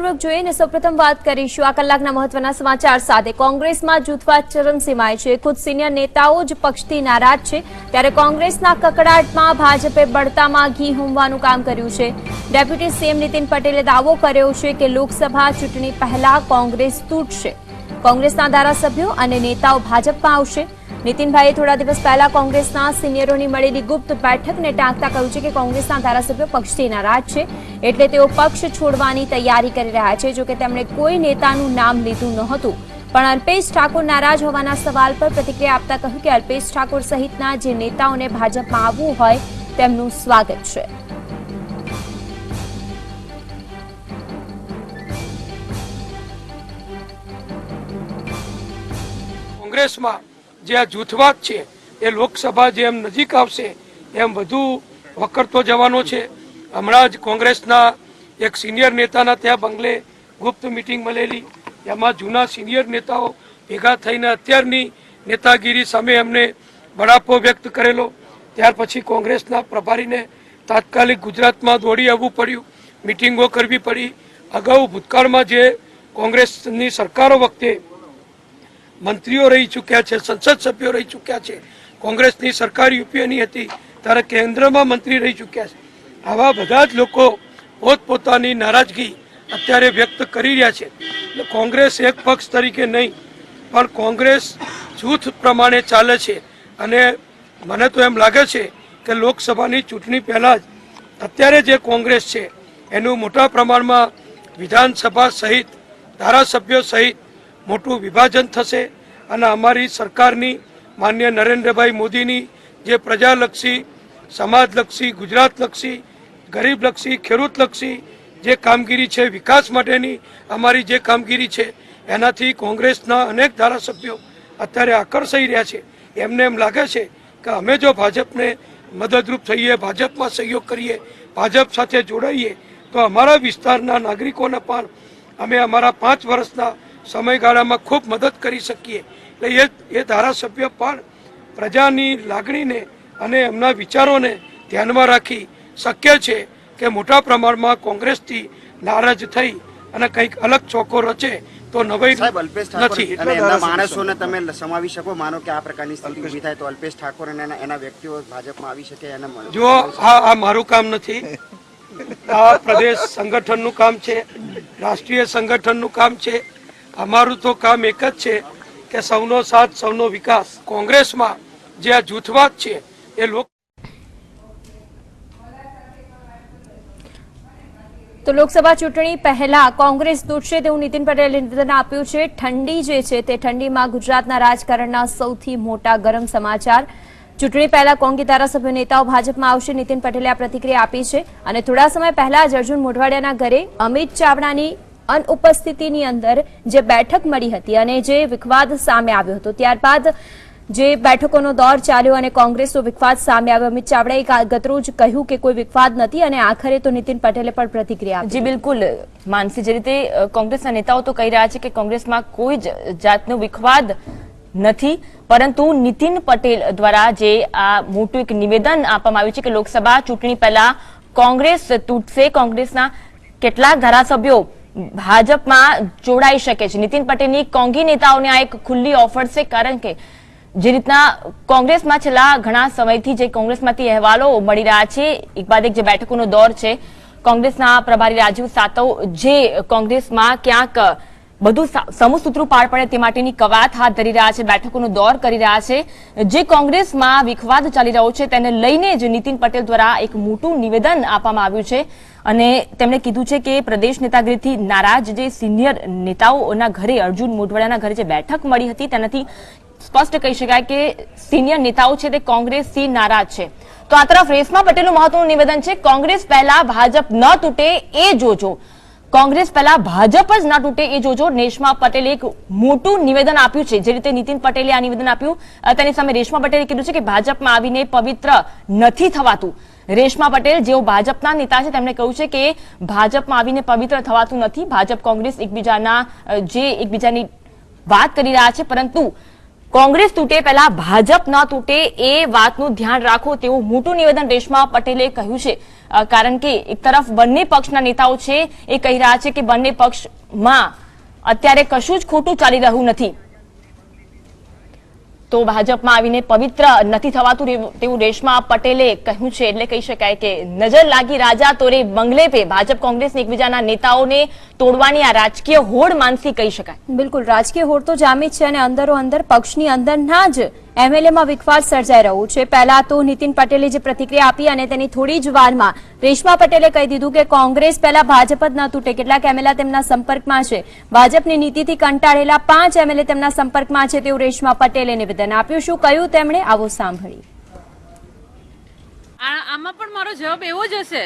વિસ્તારપૂર્વક જોઈએ અને સૌપ્રથમ વાત કરીશું આ કલાકના મહત્વના સમાચાર સાથે. કોંગ્રેસમાં જૂથવાદ ચરમસીમાએ છે. ખુદ સિનિયર નેતાઓ જ પક્ષથી નારાજ છે. ત્યારે કોંગ્રેસના કકડાટમાં ભાજપે બળતામાં ઘી હોમવાનું કામ કર્યું છે. ડેપ્યુટી સીએમ નીતિન પટેલે દાવો કર્યો છે કે લોકસભા ચૂંટણી પહેલા કોંગ્રેસ તૂટશે. કોંગ્રેસના ધારાસભ્યો અને નેતાઓ ભાજપમાં આવશે. નીતિનભાઈએ થોડા દિવસ પહેલા કોંગ્રેસના સિનિયરોની મળેલી ગુપ્ત બેઠકને ટાંકતા કહ્યું છે કે કોંગ્રેસના ધારાસભ્યો પક્ષથી નારાજ છે. એટલે તેઓ પક્ષ છોડવાની તૈયારી કરી રહ્યા છે, જોકે તેમણે કોઈ નેતાનું નામ લીધું નહોતું. પણ અલ્પેશ ઠાકોર નારાજ હોવાના સવાલ પર પ્રતિક્રિયા આપતા કહ્યું કે અલ્પેશ ઠાકોર સહિતના જે નેતાઓને ભાજપમાં આવવું હોય, તેમનું સ્વાગત છે. કોંગ્રેસમાં જે આ જૂથવાદ છે, એ લોકસભા જેમ નજીક આવશે, એમ વધુ વકરતો જવાનો છે. હમણાં જ કોંગ્રેસના એક સિનિયર નેતાના ત્યાં બંગલે ગુપ્ત મિટિંગ મળેલી. એમાં જૂના સિનિયર નેતાઓ ભેગા થઈને અત્યારની નેતાગીરી સામે એમને બળાપો વ્યક્ત કરેલો. ત્યાર પછી કોંગ્રેસના પ્રભારીને તાત્કાલિક ગુજરાતમાં દોડી આવવું પડ્યું. મિટિંગો કરવી પડી. અગાઉ ભૂતકાળમાં જે કોંગ્રેસની સરકારો વખતે મંત્રીઓ રહી ચૂક્યા છે, સંસદ સભ્યો રહી ચૂક્યા છે, કોંગ્રેસની સરકાર યુપીએની હતી, ત્યારે કેન્દ્રમાં મંત્રી રહી ચૂક્યા છે. આવા બધા જ લોકો પોતપોતાની નારાજગી અત્યારે વ્યક્ત કરી રહ્યા છે. કોંગ્રેસ એક પક્ષ તરીકે નહીં, પણ કોંગ્રેસ જૂથ પ્રમાણે ચાલે છે. અને મને તો એમ લાગે છે કે લોકસભાની ચૂંટણી પહેલાં જ અત્યારે જે કોંગ્રેસ છે, એનું મોટા પ્રમાણમાં વિધાનસભા સહિત ધારાસભ્યો સહિત મોટું વિભાજન થશે અને અમારી સરકારની માન્ય નરેન્દ્રભાઈ મોદીની જે પ્રજાલક્ષી, સમાજલક્ષી, ગુજરાતલક્ષી, ગરીબલક્ષી, ખેડૂતલક્ષી જે કામગીરી છે, વિકાસ માટેની અમારી જે કામગીરી છે, એનાથી કોંગ્રેસના અનેક ધારાસભ્યો અત્યારે આકર્ષાઈ રહ્યા છે. એમને એમ લાગે છે કે અમે જો ભાજપને મદદરૂપ થઈએ, ભાજપમાં સહયોગ કરીએ, ભાજપ સાથે જોડાઈએ, તો અમારા વિસ્તારના નાગરિકોને પણ અમે અમારા પાંચ વર્ષના સમયગાળામાં ખૂબ મદદ કરી શકીએ. એટલે એ એ ધારાસભ્ય પણ પ્રજાની લાગણીને અને એમના વિચારોને ધ્યાનમાં રાખી શક્ય છે કે મોટા પ્રમાણમાં કોંગ્રેસથી નારાજ થઈ અને કંઈક અલગ ચોખ્ખો રચે તો નવાઈ સાહેબ અલ્પેશ નથી. અને એના માણસોને તમે સમાવી શકો? માનો કે આ પ્રકારની સ્થિતિ ઊભી થાય તો અલ્પેશ ઠાકોર અને એના એના વ્યક્તિઓ ભાજપમાં આવી શકે એને જો આ આ મારું કામ નથી. આ પ્રદેશ સંગઠનનું કામ છે રાષ્ટ્રીય સંગઠનનું કામ છે. અમારું તો કામ એક જ છે કે સૌનો સાથ, સૌનો વિકાસ. કોંગ્રેસમાં જે આ જૂથવાદ છે, એ લોક તો લોકસભા ચૂંટણી પહેલા કોંગ્રેસ તૂટશે તેવું નીતિન પટેલે નિવેદન આપ્યું છે. ઠંડી જે છે તે ઠંડીમાં ગુજરાતના રાજકારણના સૌથી મોટા ગરમ સમાચાર. ચૂંટણી પહેલા કોંગી ધારાસભ્ય નેતાઓ ભાજપમાં આવશે. નીતિન પટેલે આ પ્રતિક્રિયા આપી છે. અને થોડા સમય પહેલા જ અર્જુન મોઢવાડિયાના ઘરે અમિત ચાવડાની અનુપસ્થિતિની અંદર જે બેઠક મળી હતી અને જે વિખવાદ સામે આવ્યો હતો. ત્યારબાદ જે બેઠકોનો દોર ચાલ્યો અને કોંગ્રેસનો વિખવાદ સામે આવ્યો. અમિત ચાવડાએ ગતરોજ કહ્યું કે કોઈ વિખવાદ નથી અને આખરે તો નીતિન પટેલે પણ પ્રતિક્રિયા જી બિલકુલ. માનસી જે રીતે કોંગ્રેસના નેતાઓ તો કહી રહ્યા છે કે કોંગ્રેસમાં કોઈ જ જાતનો વિખવાદ નથી પરંતુ નીતિન પટેલ દ્વારા જે આ મોટું એક નિવેદન આપવામાં આવ્યું છે કે લોકસભા ચૂંટણી પહેલા કોંગ્રેસ તૂટશે. કોંગ્રેસના કેટલાક ધારાસભ્યો ભાજપમાં જોડાઈ શકે છે. નીતિન પટેલની કોંગી નેતાઓને આ એક ખુલ્લી ઓફર છે, કારણ કે જે રીતના કોંગ્રેસમાં છેલ્લા ઘણા સમયથી જે કોંગ્રેસમાંથી અહેવાલો મળી રહ્યા છે, એક બાદ એક જે બેઠકોનો દોર છે, કોંગ્રેસના પ્રભારી રાજીવ સાતવ જે કોંગ્રેસમાં ક્યાંક બધું સા- સમૂહસૂત્રું પાર પડે તે માટેની કવાત હાથ ધરી રહ્યા છે, બેઠકોનો દોર કરી રહ્યા છે. જે કોંગ્રેસમાં વિખવાદ ચાલી રહ્યો છે, તેને લઈને જ નીતિન પટેલ દ્વારા એક મોટું નિવેદન આપવામાં આવ્યું છે. અને તેમણે કીધું છે કે પ્રદેશ નેતાગીરીથી નારાજ જે સિનિયર નેતાઓના ઘરે અર્જુન મોઢવાડાના ઘરે જે બેઠક મળી હતી, તેનાથી સ્પષ્ટ કહી શકાય કે સિનિયર નેતાઓ છે તે કોંગ્રેસથી નારાજ છે. તો આ તરફ રેશમા પટેલનું મહત્વનું નિવેદન છે, કોંગ્રેસ પહેલા ભાજપ ન તૂટે એ જોજો. કોંગ્રેસ પહેલા ભાજપ જ ના તૂટે, એ જોજો. રેશમા પટેલે એક મોટું નિવેદન આપ્યું છે. જે રીતે નીતિન પટેલે આ નિવેદન આપ્યું તેની સામે રેશમા પટેલે કીધું છે કે ભાજપમાં આવીને પવિત્ર નથી થવાતું. રેશમા પટેલ, જેઓ ભાજપના નેતા છે, તેમણે કહ્યું છે કે ભાજપમાં આવીને પવિત્ર થવાતું નથી. ભાજપ, કોંગ્રેસ એકબીજાના જે એકબીજાની વાત કરી રહ્યા છે, પરંતુ કોંગ્રેસ તૂટે પહેલા ભાજપ ન તૂટે એ વાતનું ધ્યાન રાખો તેવું મોટું નિવેદન રેશમા પટેલે કહ્યું છે. કારણ કે એક તરફ બંને પક્ષના નેતાઓ છે એ કહી રહ્યા છે કે બંને પક્ષમાં અત્યારે કશું જ ખોટું ચાલી રહ્યું નથી. તો ભાજપમાં આવીને પવિત્ર નથી થવાતું તેવું રેશમા પટેલે કહ્યું છે. એટલે કહી શકાય કે નજર લાગી રાજા તોરે બંગલે પે. ભાજપ કોંગ્રેસ એકબીજાના નેતાઓને તોડવાની આ રાજકીય હોડ માનસી કહી શકાય. બિલકુલ. રાજકીય હોડ તો જામી છે અને અંદરો અંદર, પક્ષની અંદરના જ એમએલએમાં વિખવાદ સર્જાઈ રહ્યું છે. પહેલા તો નીતિન પટેલે જે પ્રતિક્રિયા આપી અને તેની થોડી જ વારમાં રેશમા પટેલે કહી દીધું કે કોંગ્રેસ પહેલા ભાજપ જ ન તૂટે. કેટલાક એમએલએ તેમના સંપર્કમાં છે. ભાજપની નીતિથી કંટાળેલા પાંચ એમએલએ તેમના સંપર્કમાં છે તેવું રેશમા પટેલે નિવેદન આપ્યું. શું કહ્યું તેમણે? આવો સાંભળી. આમાં પણ મારો જવાબ એવો જ હશે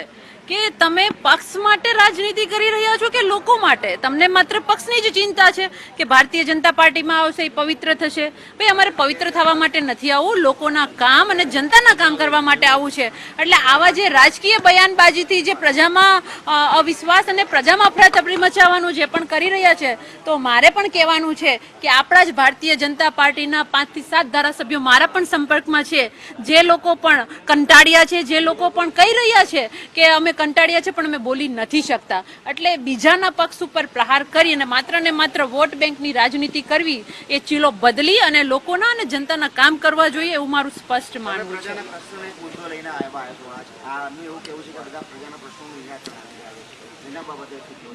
કે તમે પક્ષ માટે રાજનીતિ કરી રહ્યા છો કે લોકો માટે? તમને માત્ર પક્ષની જ ચિંતા છે કે ભારતીય જનતા પાર્ટીમાં આવશે, એ પવિત્ર થશે. ભાઈ, અમારે પવિત્ર થવા માટે નથી આવવું લોકોના કામ અને જનતાના કામ કરવા માટે આવવું છે. એટલે આવા જે રાજકીય બયાનબાજીથી જે પ્રજામાં અવિશ્વાસ અને પ્રજામાં અફરાતફરી મચાવવાનું જે પણ કરી રહ્યા છે, તો મારે પણ કહેવાનું છે કે આપણા જ ભારતીય જનતા પાર્ટીના પાંચથી સાત ધારાસભ્યો મારા પણ સંપર્કમાં છે. જે લોકો પણ કંટાળ્યા છે, જે લોકો પણ કહી રહ્યા છે કે અમે કંટાળ્યા છે, પણ અમે બોલી નથી શકતા. એટલે બીજાના પક્ષ ઉપર પ્રહાર કરી અને માત્ર ને માત્ર વોટ બેંકની રાજનીતિ કરવી, એ ચીલો બદલી અને લોકોના અને જનતાના કામ કરવા જોઈએ એવું મારું સ્પષ્ટ માનવું છે.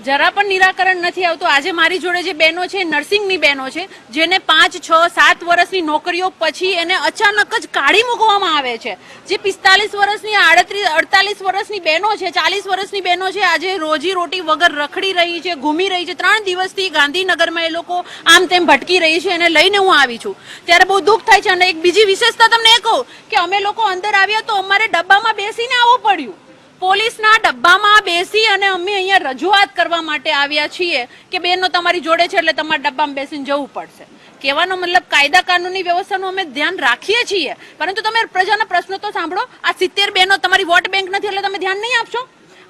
જરા પણ નિરાકરણ નથી આવતું. આજે મારી જોડે જે બહેનો છે નર્સિંગની બહેનો છે, જેને પાંચ, છ, સાત વર્ષની નોકરીઓ પછી એને અચાનક જ કાઢી મૂકવામાં આવે છે. જે પિસ્તાલીસ વર્ષની, આડત્રીસ, અડતાલીસ વર્ષની બહેનો છે, ચાલીસ વર્ષની બહેનો છે, આજે રોજી રોટી વગર રખડી રહી છે, ઘૂમી રહી છે. ત્રણ દિવસથી ગાંધીનગરમાં એ લોકો આમ તેમ ભટકી રહી છે, એને લઈને હું આવી છું. ત્યારે બહુ દુઃખ થાય છે. અને એક બીજી વિશેષતા તમને એ કહું કે અમે લોકો અંદર આવ્યા તો અમારે ડબ્બામાં બેસીને આવવું પડ્યું. પોલીસના ડબ્બામાં બેસી અને અમે અહીંયા રજૂઆત કરવા માટે આવ્યા છીએ કે બેનો તમારી જોડે છે એટલે તમારા ડબ્બામાં બેસીને જવું પડશે. કહેવાનો મતલબ કાયદા કાનૂની વ્યવસ્થાનું અમે ધ્યાન રાખીએ છીએ. પરંતુ તમે પ્રજાના પ્રશ્નો તો સાંભળો. આ સિત્તેર બેનો તમારી વોટ બેંક નથી એટલે તમે ધ્યાન નહીં આપશો?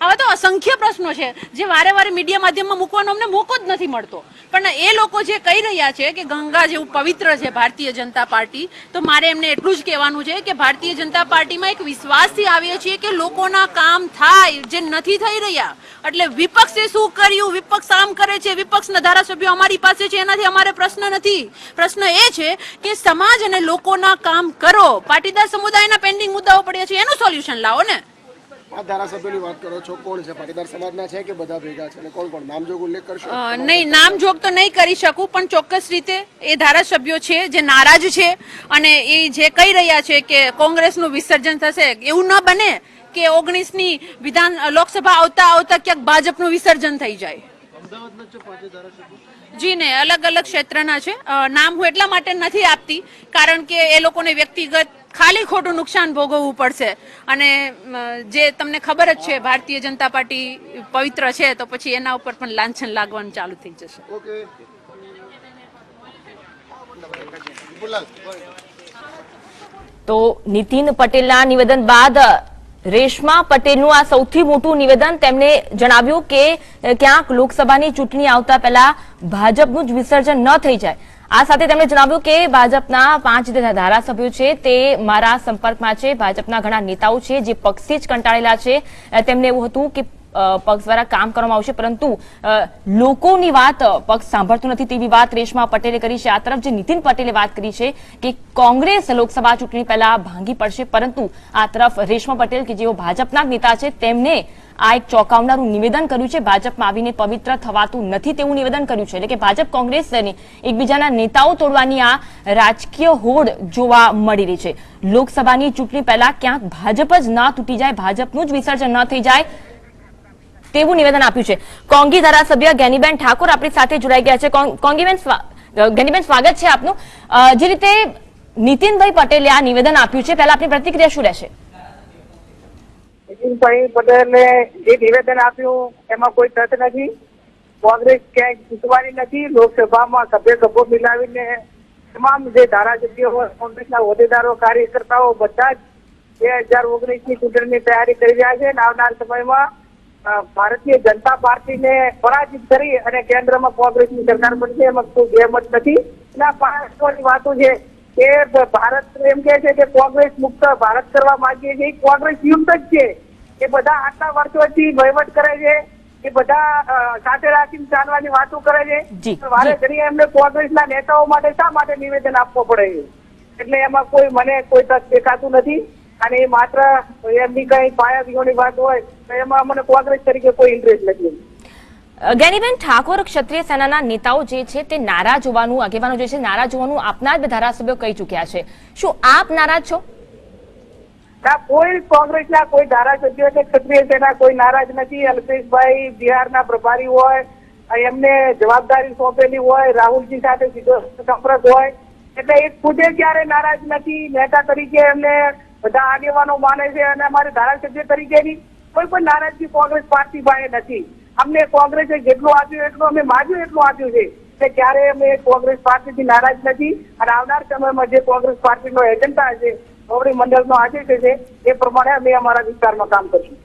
આવા તો અસંખ્ય પ્રશ્નો છે, જે વારે વારે મીડિયા માધ્યમમાં મૂકવાનો અમને મોકો જ નથી મળતો. પણ એ લોકો જે કહી રહ્યા છે કે ગંગા જેવું પવિત્ર છે ભારતીય જનતા પાર્ટી, તો મારે એમને એટલું જ કહેવાનું છે કે ભારતીય જનતા પાર્ટીમાં એક વિશ્વાસથી આવીએ છીએ કે લોકોના કામ થાય, જે નથી થઈ રહ્યા. એટલે વિપક્ષે શું કર્યું? વિપક્ષ આમ કરે છે, વિપક્ષના ધારાસભ્યો અમારી પાસે છે, એનાથી અમારે પ્રશ્ન નથી. પ્રશ્ન એ છે કે સમાજ અને લોકોના કામ કરો. પાટીદાર સમુદાયના પેન્ડિંગ મુદ્દાઓ પડ્યા છે, એનું સોલ્યુશન લાવો ને. આ ધારાસભ્યોની વાત કરો છો કોણ છે? પાટીદાર સમાજના છે કે બધા ભેગા છે? અને કોણ કોણ? નામજોગ ઉલ્લેખ કરશો? નહીં નામ તો નહીં કરી શકું પણ ચોક્કસ રીતે એ ધારાસભ્યો છે જે નારાજ છે અને એ જે કહી રહ્યા છે કે કોંગ્રેસનું વિસર્જન થશે એવું ન બને કે ઓગણીસની વિધાન લોકસભા આવતા આવતા ક્યાંક ભાજપનું વિસર્જન થઈ જાય. જી ને અલગ અલગ ક્ષેત્રના છે. નામ હું એટલા માટે નથી આપતી કારણ કે એ લોકોને વ્યક્તિગત ખાલી ખોટું નુકસાન ભોગવવું પડશે. અને જે તમને ખબર જ છે ભારતીય જનતા પાર્ટી પવિત્ર છે તો પછી એના ઉપર પણ લાંછન લાગવાનું ચાલુ થઈ જશે. તો નીતિન પટેલના નિવેદન બાદ રેશમા પટેલનું આ સૌથી મોટું નિવેદન તેમણે જણાવ્યું કે ક્યાંક લોકસભાની ચૂંટણી આવતા પહેલા ભાજપનું જ વિસર્જન ન થઈ જાય. આ સાથે તેમણે જણાવ્યું કે, ભાજપના પાંચ ધારાસભ્યો છે, તે મારા સંપર્કમાં છે, ભાજપના ઘણા નેતાઓ છે જે પક્ષથી જ કંટાળેલા છે. તેમને એવું હતું કે પક્ષ દ્વારા કામ કરવામાં આવશે. પરંતુ લોકોની વાત પક્ષ સાંભળતું નથી તેવી વાત રેશમા પટેલે કરી છે. આ તરફ જે નીતિન પટેલે વાત કરી છે કે કોંગ્રેસ લોકસભા ચૂંટણી પહેલા ભાંગી પડશે. પરંતુ, આ તરફ રેશમા પટેલ કે જેઓ ભાજપના નેતા છે, તેમને આ એક ચોંકાવનારું નિવેદન કર્યું છે. ભાજપમાં આવીને પવિત્ર થવાતું નથી તેવું નિવેદન કર્યું છે. એટલે કે ભાજપ કોંગ્રેસની એકબીજાના નેતાઓ તોડવાની આ રાજકીય હોડ જોવા મળી રહી છે. લોકસભાની ચૂંટણી પહેલા ક્યાંક ભાજપ જ ના તૂટી જાય, ભાજપનું જ વિસર્જન ન થઈ જાય તેવું નિવેદન આપ્યું છે. કોંગી ધારાસભ્ય જ્ઞાનીબેન ઠાકોર આપણી સાથે જોડાઈ ગયા છે. કોંગ- કોંગીબેન જ્ઞાનીબેન સ્વાગત છે આપનું. જે રીતે નીતિનભાઈ પટેલે આ નિવેદન આપ્યું છે, પહેલા આપની પ્રતિક્રિયા શું રહેશે? નીતિનભાઈ પટેલે જે નિવેદન આપ્યું, એમાં કોઈ તથ નથી. કોંગ્રેસ ક્યાંય જીતવાની નથી. લોકસભામાં સભ્ય સભ્યો મિલાવીને તમામ જે ધારાસભ્યો કોંગ્રેસના હોદ્દેદારો, કાર્યકર્તાઓ બધા જ બે હજાર ઓગણીસની ચૂંટણીની તૈયારી કરી રહ્યા છે. અને આવનાર સમયમાં ભારતીય જનતા પાર્ટીને પરાજિત કરી અને કેન્દ્રમાં કોંગ્રેસની સરકાર બનશે એમાં કોઈ બેમત નથી. અને આ પાંચ વાતો છે કે ભારત એમ કે છે કે કોંગ્રેસ મુક્ત ભારત કરવા માંગીએ છીએ. કોંગ્રેસ યુક્ત જ છે. એ બધા આટલા વર્ષોથી વહીવટ કરે છે એ બધા સાથે રાખીને ચાલવાની વાતો કરે છે. વારે. ઘડીએ એમને કોંગ્રેસના નેતાઓ માટે શા માટે નિવેદન આપવું પડે? છે એટલે એમાં કોઈ મને કોઈ તક દેખાતું નથી. અને એ માત્ર એમની કઈ પાયા વિહોણી વાત હોય એમાં મને કોંગ્રેસ તરીકે કોઈ ઇન્ટરેસ્ટ નથી. ગેનીબેન ઠાકોર ક્ષત્રિય સેનાના નેતાઓ જે છે તે નારાજ હોવાનું આગેવાનો જે છે નારાજ હોવાનું આપના જ ધારાસભ્યો કહી ચૂક્યા છે. શું આપ નારાજ છો? ના કોઈ કોંગ્રેસના કોઈ ધારાસભ્ય કે ક્ષત્રિય સેના કોઈ નારાજ નથી. અલ્પેશભાઈ બિહારના પ્રભારી હોય એમને જવાબદારી સોંપેલી હોય રાહુલજી સાથે સીધો સંપર્ક હોય. એટલે એ ખુદે ક્યારે નારાજ નથી. નેતા તરીકે એમને બધા આગેવાનો માને છે અને અમારે ધારાસભ્ય તરીકેની કોઈ પણ નારાજગી કોંગ્રેસ પાર્ટી પાસે નથી. અમને કોંગ્રેસે જેટલું આપ્યું એટલું અમે માગ્યું એટલું આપ્યું છે એટલે ક્યારે અમે કોંગ્રેસ પાર્ટીથી નારાજ નથી. અને આવનાર સમયમાં જે કોંગ્રેસ પાર્ટીનો એજન્ડા છે, ગૌરી મંડળનો આદેશ છે, એ પ્રમાણે અમે અમારા વિસ્તારમાં કામ કરીશું.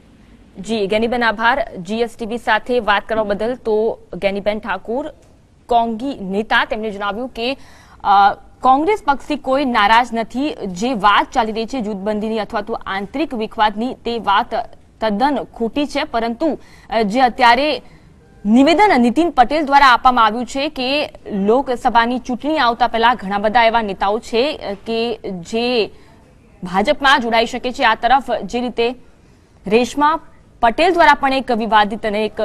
જી જ્ઞાનીબેન આભાર. જીએસટીવી સાથે વાત કરવા બદલ તો જ્ઞાનીબેન ઠાકુર, કોંગી નેતા, તેમણે જણાવ્યું કે કોંગ્રેસ પક્ષથી કોઈ નારાજ નથી. જે વાત ચાલી રહી છે જૂથબંધીની અથવા તો આંતરિક વિખવાદની, તે વાત તદ્દન ખોટી છે, પરંતુ જે અત્યારે નિવેદન નીતિન પટેલ દ્વારા આપવામાં આવ્યું છે કે લોકસભાની ચૂંટણી આવતા પહેલા ઘણા બધા એવા નેતાઓ છે કે જે ભાજપમાં જોડાઈ શકે છે. આ તરફ જે રીતે રેશમા પટેલ દ્વારા પણ એક વિવાદિત અને એક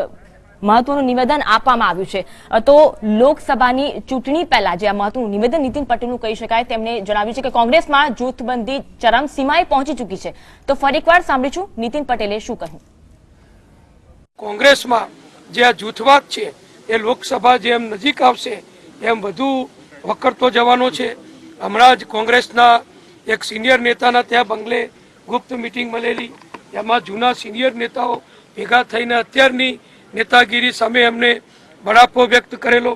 મહત્વનું નિવેદન આપવામાં આવ્યું છે. તો લોકસભાની ચૂંટણી પહેલા જે આ મહત્વનું નિવેદન નીતિન પટેલનું કહી શકાય, તેમણે જણાવ્યું છે કે કોંગ્રેસમાં જૂથબંધી ચરમસીમાએ પહોંચી ચૂકી છે. તો ફરી એકવાર સાંભળીશું નીતિન પટેલે શું કહ્યું. કોંગ્રેસમાં જે આ જૂથવાદ છે, એ લોકસભા જેમ નજીક આવશે, એમ વધુ વકરતો જવાનો છે. હમણાં જ કોંગ્રેસના એક સિનિયર નેતાના ત્યાં બંગલે ગુપ્ત મિટિંગ મળેલી. એમાં જૂના સિનિયર નેતાઓ ભેગા થઈને અત્યારની નેતાગીરી સામે એમને બળાપો વ્યક્ત કરેલો.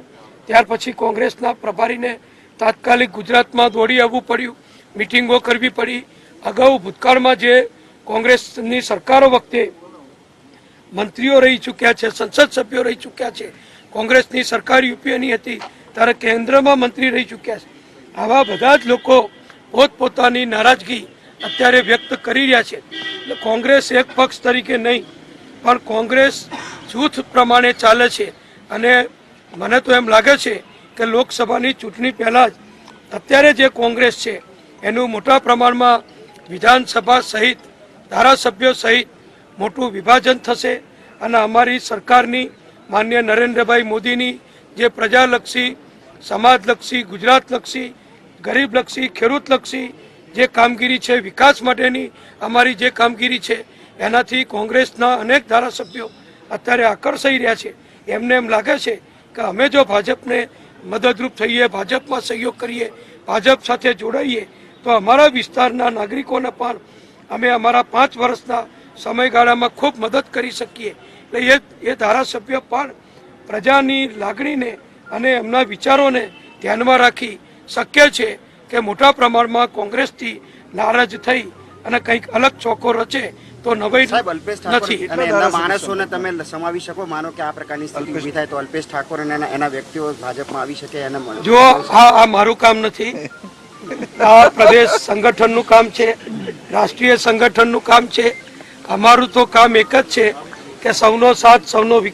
ત્યાર પછી કોંગ્રેસના પ્રભારીને તાત્કાલિક ગુજરાતમાં દોડી આવવું પડ્યું. મિટિંગો કરવી પડી. અગાઉ ભૂતકાળમાં જે કોંગ્રેસની સરકારો વખતે મંત્રીઓ રહી ચૂક્યા છે, સંસદ સભ્યો રહી ચૂક્યા છે, કોંગ્રેસની સરકાર યુપીએની હતી, ત્યારે કેન્દ્રમાં મંત્રી રહી ચૂક્યા છે. આવા બધા જ લોકો પોતપોતાની નારાજગી અત્યારે વ્યક્ત કરી રહ્યા છે. કોંગ્રેસ એક પક્ષ તરીકે નહીં, પણ કોંગ્રેસ જૂથ પ્રમાણે ચાલે છે. અને મને તો એમ લાગે છે કે લોકસભાની ચૂંટણી પહેલાં જ અત્યારે જે કોંગ્રેસ છે, એનું મોટા પ્રમાણમાં વિધાનસભા સહિત, ધારાસભ્યો સહિત મોટું વિભાજન થશે. અને અમારી સરકારની માન્ય નરેન્દ્રભાઈ મોદીની જે પ્રજાલક્ષી, સમાજલક્ષી, ગુજરાતલક્ષી, ગરીબલક્ષી, ખેડૂતલક્ષી જે કામગીરી છે, વિકાસ માટેની અમારી જે કામગીરી છે, એનાથી કોંગ્રેસના અનેક ધારાસભ્યો અત્યારે આકર્ષાઈ રહ્યા છે. એમને એમ લાગે છે કે અમે જો ભાજપને મદદરૂપ થઈએ, ભાજપમાં સહયોગ કરીએ, ભાજપ સાથે જોડાઈએ, તો અમારા વિસ્તારના નાગરિકોને પણ અમે અમારા પાંચ વર્ષના સમયગાળામાં ખૂબ મદદ કરી શકીએ. એટલે એ એ ધારાસભ્ય પણ પ્રજાની લાગણીને અને એમના વિચારોને ધ્યાનમાં રાખી શક્ય છે કે મોટા પ્રમાણમાં કોંગ્રેસથી નારાજ થઈ અને કંઈક અલગ ચોકો રચે તો નવાઈ સાહેબ અલ્પેશ ઠાકોર અને એમના માણસોને તમે સમાવી શકો. માનો કે આ પ્રકારની સ્થિતિ ઊભી થાય તો અલ્પેશ ઠાકોર અને એના એના વ્યક્તિઓ ભાજપમાં આવી શકે એને મળે જો આ આ મારું કામ નથી. આ પ્રદેશ સંગઠનનું કામ છે. રાષ્ટ્રીય સંગઠનનું કામ છે. અમારું તો કામ એક જ છે કે સૌનો સાથ સૌનો વિકાસ